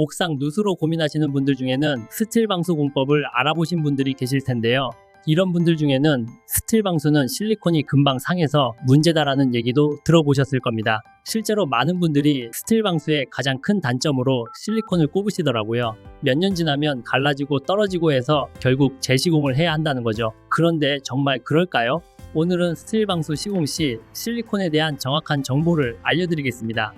옥상 누수로 고민하시는 분들 중에는 스틸 방수 공법을 알아보신 분들이 계실 텐데요. 이런 분들 중에는 스틸 방수는 실리콘이 금방 상해서 문제다라는 얘기도 들어보셨을 겁니다. 실제로 많은 분들이 스틸 방수의 가장 큰 단점으로 실리콘을 꼽으시더라고요. 몇 년 지나면 갈라지고 떨어지고 해서 결국 재시공을 해야 한다는 거죠. 그런데 정말 그럴까요? 오늘은 스틸 방수 시공 시 실리콘에 대한 정확한 정보를 알려드리겠습니다.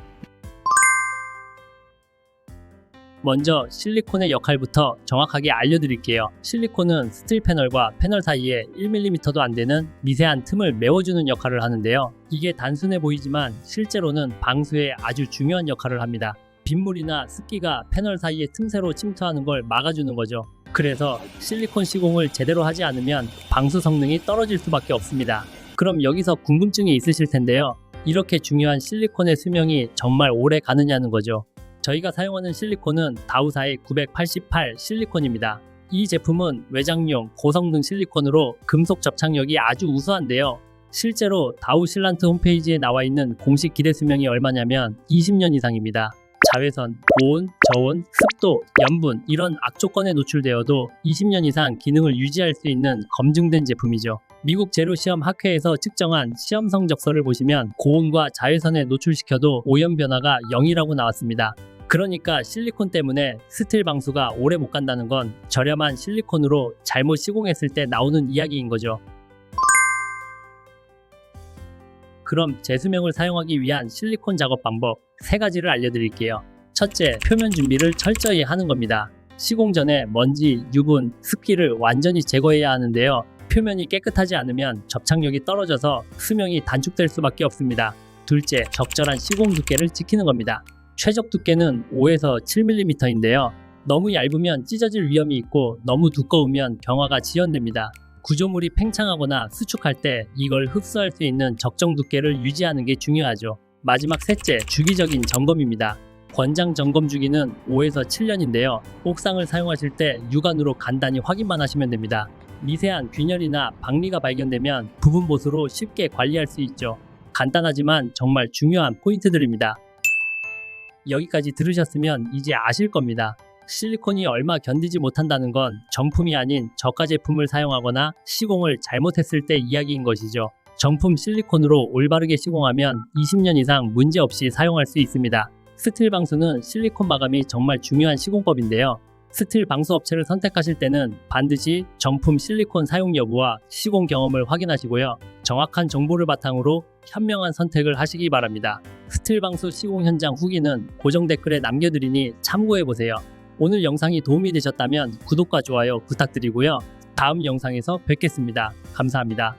먼저 실리콘의 역할부터 정확하게 알려드릴게요. 실리콘은 스틸 패널과 패널 사이에 1mm도 안 되는 미세한 틈을 메워주는 역할을 하는데요. 이게 단순해 보이지만 실제로는 방수에 아주 중요한 역할을 합니다. 빗물이나 습기가 패널 사이에 틈새로 침투하는 걸 막아주는 거죠. 그래서 실리콘 시공을 제대로 하지 않으면 방수 성능이 떨어질 수밖에 없습니다. 그럼 여기서 궁금증이 있으실 텐데요. 이렇게 중요한 실리콘의 수명이 정말 오래 가느냐는 거죠. 저희가 사용하는 실리콘은 다우사의 988 실리콘입니다. 이 제품은 외장용 고성능 실리콘으로 금속 접착력이 아주 우수한데요. 실제로 다우 실란트 홈페이지에 나와 있는 공식 기대 수명이 얼마냐면 20년 이상입니다. 자외선, 고온, 저온, 습도, 염분 이런 악조건에 노출되어도 20년 이상 기능을 유지할 수 있는 검증된 제품이죠. 미국 제로 시험 학회에서 측정한 시험 성적서를 보시면 고온과 자외선에 노출시켜도 오염 변화가 0이라고 나왔습니다. 그러니까 실리콘 때문에 스틸 방수가 오래 못 간다는 건 저렴한 실리콘으로 잘못 시공했을 때 나오는 이야기인 거죠. 그럼 재수명을 사용하기 위한 실리콘 작업 방법 세 가지를 알려드릴게요. 첫째, 표면 준비를 철저히 하는 겁니다. 시공 전에 먼지, 유분, 습기를 완전히 제거해야 하는데요. 표면이 깨끗하지 않으면 접착력이 떨어져서 수명이 단축될 수밖에 없습니다. 둘째, 적절한 시공 두께를 지키는 겁니다. 최적 두께는 5에서 7mm인데요. 너무 얇으면 찢어질 위험이 있고 너무 두꺼우면 경화가 지연됩니다. 구조물이 팽창하거나 수축할 때 이걸 흡수할 수 있는 적정 두께를 유지하는 게 중요하죠. 마지막 셋째, 주기적인 점검입니다. 권장 점검 주기는 5에서 7년인데요. 옥상을 사용하실 때 육안으로 간단히 확인만 하시면 됩니다. 미세한 균열이나 박리가 발견되면 부분 보수로 쉽게 관리할 수 있죠. 간단하지만 정말 중요한 포인트들입니다. 여기까지 들으셨으면 이제 아실 겁니다. 실리콘이 얼마 견디지 못한다는 건 정품이 아닌 저가 제품을 사용하거나 시공을 잘못했을 때 이야기인 것이죠. 정품 실리콘으로 올바르게 시공하면 20년 이상 문제없이 사용할 수 있습니다. 스틸 방수는 실리콘 마감이 정말 중요한 시공법인데요. 스틸 방수 업체를 선택하실 때는 반드시 정품 실리콘 사용 여부와 시공 경험을 확인하시고요. 정확한 정보를 바탕으로 현명한 선택을 하시기 바랍니다. 스틸 방수 시공 현장 후기는 고정 댓글에 남겨드리니 참고해 보세요. 오늘 영상이 도움이 되셨다면 구독과 좋아요 부탁드리고요. 다음 영상에서 뵙겠습니다. 감사합니다.